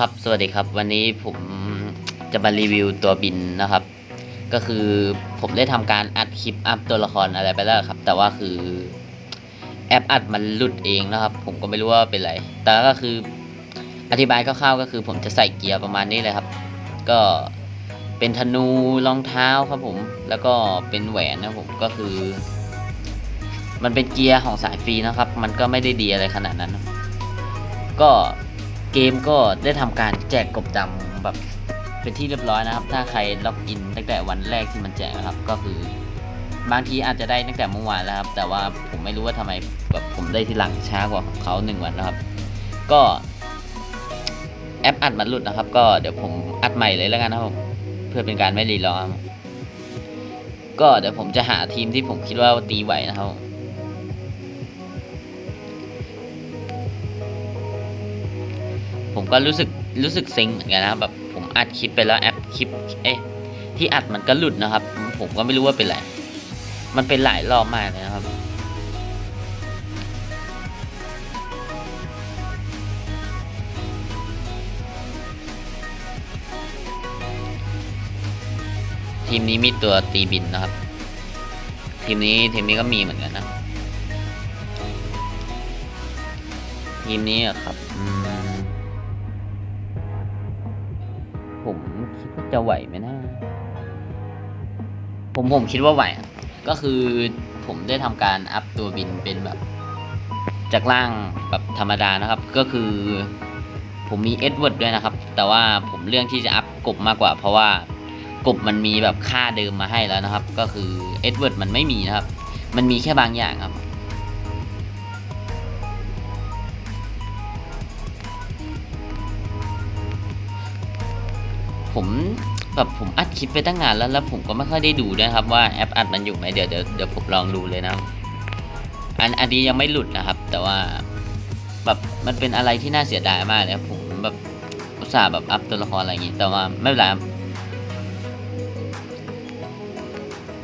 ครับสวัสดีครับ วันนี้ผมจะมารีวิวตัวบินนะครับ ก็คือผมได้ทำการอัดคลิปอัพตัวละครอะไรไปแล้วครับ แต่ว่าคือแอปอัดมันหลุดเองนะครับ ผมก็ไม่รู้ว่าเป็นไร แต่ก็คืออธิบายคร่าวๆก็คือผมจะใส่เกียร์ประมาณนี้เลยครับ ก็เป็นธนูรองเท้าครับผม แล้วก็เป็นแหวนนะผมก็คือ มันเป็นเกียร์ของสายฟรีนะครับ มันก็ไม่ได้ดีอะไรขนาดนั้น ก็ เกมก็ได้ทำการแจกกบดำแบบเป็นที่เรียบร้อยนะครับ ถ้าใครล็อกอินตั้งแต่วันแรกที่มันแจกนะครับ ก็คือบางทีอาจจะได้ตั้งแต่เมื่อวานแล้วครับ แต่ว่าผมไม่รู้ว่าทำไมแบบผมได้ทีหลังช้ากว่าของเขาหนึ่งวันนะครับ ก็แอปอัดมันหลุดนะครับ ก็เดี๋ยวผมอัดใหม่เลยแล้วกันนะครับผมเพื่อเป็นการไม่รีรอครับก็เดี๋ยวผมจะหาทีมที่ผมคิดว่าตีไหวนะครับ ผมก็รู้สึกรู้สึกเซ็งเหมือนกันนะครับแบบผมอัดคลิปไปแล้วแอปคลิปเอ๊ะที่อัดมันก็หลุดนะครับ ผมก็ไม่รู้ว่าเป็นไรมันเป็นหลายรอบมากเลยนะครับ ทีมนี้มีตัวตีบินนะครับ ทีมนี้ทีมนี้ก็มีเหมือนกันนะ ทีมนี้ครับ ผมคิดว่าจะไหวไหมนะผมผมคิดว่าไหว ก็คือผมได้ทำการอัพตัวบินเป็นแบบ จากล่างแบบธรรมดานะครับ ก็คือผมมีเอ็ดเวิร์ดด้วยนะครับ แต่ว่าผมเรื่องที่จะอัพกบมากกว่า เพราะว่ากบมันมีแบบค่าเดิมมาให้แล้วนะครับ ก็คือเอ็ดเวิร์ดมันไม่มีนะครับ มันมีแค่บางอย่างครับ ผมแบบผมอัดคลิปไปตั้งนานแล้วแล้วผมก็ไม่ค่อยได้ดูนะครับว่าแอปอัดมันอยู่ไหมเดี๋ยวเดี๋ยวเดี๋ยวผมลองดูเลยนะอันอันนี้ยังไม่หลุดนะครับ แต่ว่าแบบมันเป็นอะไรที่น่าเสียดายมากเลยครับผมแบบอุตส่าห์แบบอัพตัวละครอะไรอย่างงี้แต่ว่าไม่เป็นไร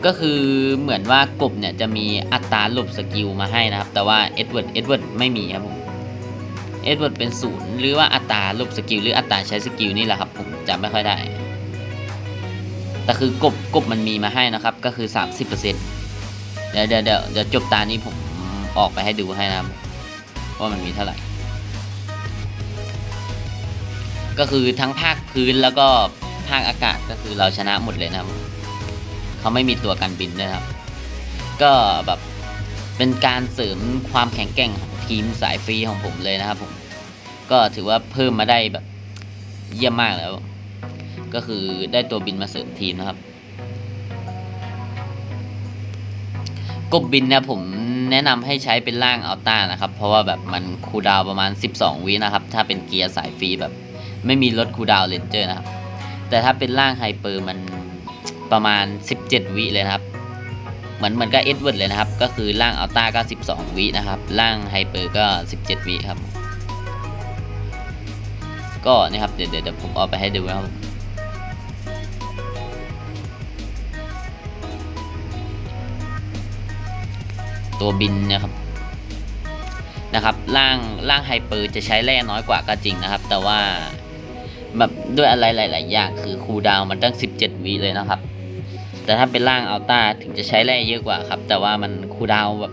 ก็คือเหมือนว่ากบเนี่ยจะมีอัตราหลบสกิลมาให้นะครับ แต่ว่าเอ็ดเวิร์ดเอ็ดเวิร์ดไม่มีครับผม เอ็ดเวิร์ดเป็นศูนย์หรือว่าอัตราลบสกิลหรืออัตราใช้สกิลนี่แหละครับผมจำไม่ค่อยได้ แต่คือกบกบมันมีมาให้นะครับ ก็คือ 30%เดี๋ยวเดี๋ยวเดี๋ยวเดี๋ยวจบตานี้ผมออกไปให้ดูให้นะครับว่ามันมีเท่าไหร่ ก็คือทั้งภาคพื้นแล้วก็ภาคอากาศก็คือเราชนะหมดเลยนะครับเขาไม่มีตัวกันบินด้วยครับ ก็แบบเป็นการเสริมความแข็งแกร่งของ ทีมสายฟรีของผมเลยนะครับผมก็ถือว่าเพิ่มมาได้แบบเยี่ยมมากแล้ว ก็คือได้ตัวบินมาเสริมทีมนะครับ กบบินนี่ยผมแนะนำให้ใช้เป็นร่างอัลต้านะครับ เพราะว่าแบบมันคูดาวประมาณ 12 วินะครับ ถ้าเป็นเกียร์สายฟรีแบบ ไม่มีลดคูดาวเลนเจอร์นะครับ แต่ถ้าเป็นร่างไฮเปอร์มันประมาณ 17 วิเลยนะครับ เหมือนเหมือนกับเอ็ดเวิร์ดเลยนะครับ ก็คือร่างอัลต้าก็ 12 วินะครับ ร่างไฮเปอร์ก็ 17 วิครับ ก็นี่ครับ เดี๋ยวเดี๋ยวผมเอาไปให้ดูนะครับตัวบินนะครับนะครับร่างร่างไฮเปอร์จะใช้แร่น้อยกว่าก็จริงนะครับ แต่ว่าแบบด้วยอะไรหลาย ๆ อย่างคือคูลดาวน์มันตั้ง 17วิเลยนะครับ แต่ถ้าเป็นร่างอัลต้าถึงจะใช้แร่เยอะกว่าครับ แต่ว่ามันคูดาวแบบ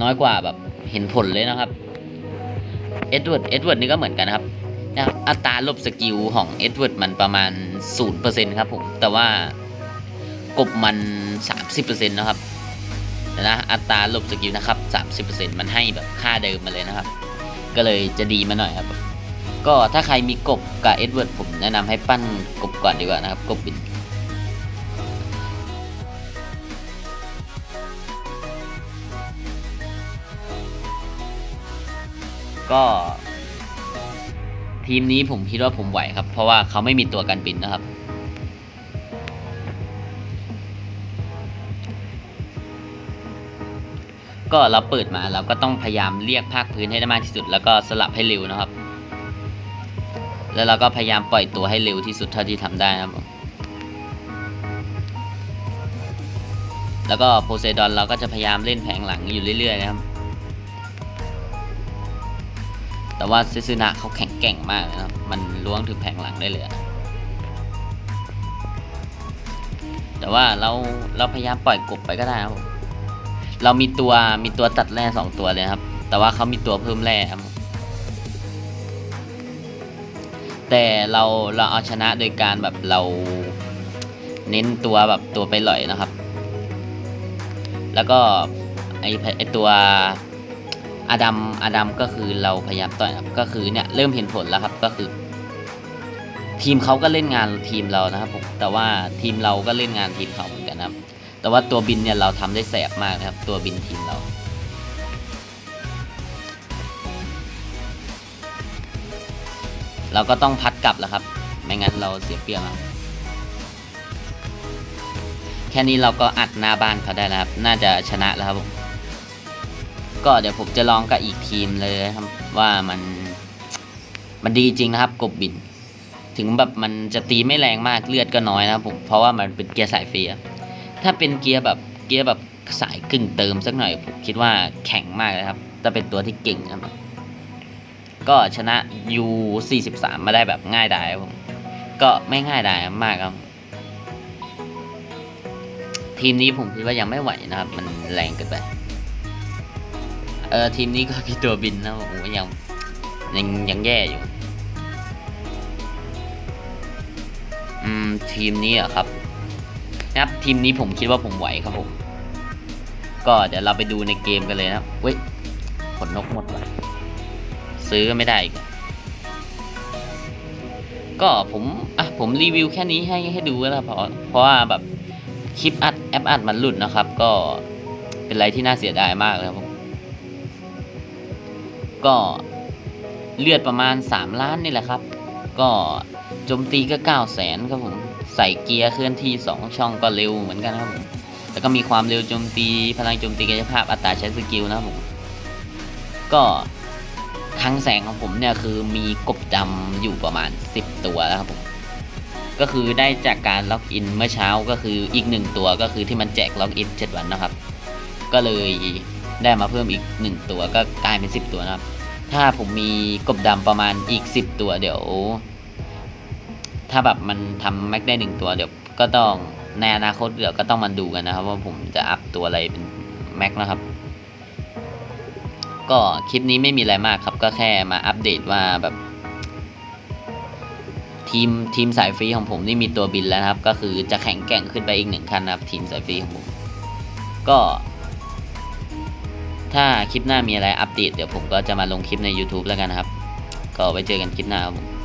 น้อยกว่าแบบเห็นผลเลยนะครับเอ็ดเวิร์ดเอ็ดเวิร์ดนี่ก็เหมือนกันครับนะครับอัตราลบสกิลของเอ็ดเวิร์ดมันประมาณ 0%ครับผม แต่ว่ากบมัน 30%นะครับนะอัตราลบสกิลนะครับ 30%มันให้แบบค่าเดิมมาเลยนะครับ ก็เลยจะดีมาหน่อยครับ ก็ถ้าใครมีกบกับเอ็ดเวิร์ดผมแนะนำให้ปั้นกบก่อนดีกว่านะครับ กบบิน ก็ ทีมนี้ผมคิดว่าผมไหวครับ เพราะว่าเขาไม่มีตัวกันบินนะครับ ก็เราเปิดมาเราก็ต้องพยายามเรียกภาคพื้นให้ได้มากที่สุด แล้วก็สลับให้เร็วนะครับ แล้วเราก็พยายามปล่อยตัวให้เร็วที่สุดเท่าที่ทำได้นะครับแล้วก็โพไซดอนเราก็จะพยายามเล่นแผงหลังอยู่เรื่อยๆนะครับ แต่ว่าเซซึนะเขาแข็งแกร่งมากเลยนะครับ มันล้วงถึงแผงหลังได้เลยอะแต่ว่าเราเราพยายามปล่อยกบไปก็ได้ครับ เรามีตัวมีตัวตัดแร่สองตัวเลยครับ แต่ว่าเขามีตัวเพิ่มแร่ครับ แต่เราเราเอาชนะโดยการแบบเราเน้นตัวแบบตัวไปหล่อยนะครับ แล้วก็ไอไอตัว อาดัมอาดัมก็คือเราพยายามต่อยก็คือเนี่ยเริ่มเห็นผลแล้วครับก็คือ ทีมเขาก็เล่นงานทีมเรานะครับผมแต่ว่าทีมเราก็เล่นงานทีมเขาเหมือนกันครับ แต่ว่าตัวบินเนี่ยเราทำได้แสบมากนะครับ ตัวบินทีมเราเราก็ต้องพัดกลับแล้วครับ ไม่งั้นเราเสียเปรียบครับแค่นี้เราก็อัดหน้าบ้านเขาได้แล้วครับ น่าจะชนะแล้วครับผม ก็เดี๋ยวผมจะลองกับอีกทีมเลยครับว่ามันมันดีจริงนะครับกบบิน ถึงแบบมันจะตีไม่แรงมากเลือดก็น้อยนะครับผมเพราะว่ามันเป็นเกียร์สายฟรีอะถ้าเป็นเกียร์แบบเกียร์แบบสายกึ่งเติมสักหน่อยผมคิดว่าแข็งมากเลยครับจะเป็นตัวที่เก่งครับก็ชนะ U43 มาได้แบบง่ายดายครับผมก็ไม่ง่ายดายมากครับ ทีมนี้ผมคิดว่ายังไม่ไหวนะครับ มันแรงเกินไป เออทีมนี้ก็มีตัวบินนะผมยังยังยังแย่อยู่ อืมทีมนี้อะครับนะครับทีมนี้ผมคิดว่าผมไหวครับผม ก็เดี๋ยวเราไปดูในเกมกันเลยนะครับเว้ยขนนกหมดว่ะซื้อไม่ได้อีกก็ผมอะผมรีวิวแค่นี้ให้ให้ดูแล้วพอเพราะว่าแบบคลิปอัดแอปอัดมันหลุดนะครับ ก็เป็นอะไรที่น่าเสียดายมากเลยครับ ก็เลือดประมาณ 3 ล้านนี่แหละครับ ก็โจมตีก็9 0 0แสนครับผม ใส่เกียร์เคลื่อนที่ 2 ช่องก็เร็วเหมือนกันครับผมแล้วก็มีความเร็วโจมตีพลังโจมตีกายภาพอัตราใช้สกิลนะครับผม ก็คลังแสงของผมเนี่ยคือมีกบดำอยู่ประมาณ 10 ตัวแล้วครับผมก็คือได้จากการล็อกอินเมื่อเช้าก็คืออีกหนึ่งตัวก็คือที่มันแจกล็อกอิน 7 วันนะครับ ก็เลย ได้มาเพิ่มอีก 1 ตัวก็กลายเป็น 10 ตัวนะครับ ถ้าผมมีกบดำประมาณอีก 10 ตัวเดี๋ยว ถ้าแบบมันทำแม็กได้หนึ่งตัวเดี๋ยวก็ต้องในอนาคตเดี๋ยวก็ต้องมาดูกันนะครับ ว่าผมจะอัพตัวอะไรเป็นแม็กนะครับ ก็คลิปนี้ไม่มีอะไรมากครับ ก็แค่มาอัปเดตว่าแบบทีมทีมสายฟรีของผมนี่มีตัวบินแล้วครับ ก็คือจะแข็งแกร่งขึ้นไปอีกหนึ่งขั้นนะครับ ทีมสายฟรีของผม ก็ ถ้าคลิปหน้ามีอะไรอัปเดตเดี๋ยวผมก็จะมาลงคลิปใน YouTube แล้วกันนะครับ ก็ไว้เจอกันคลิปหน้าครับผม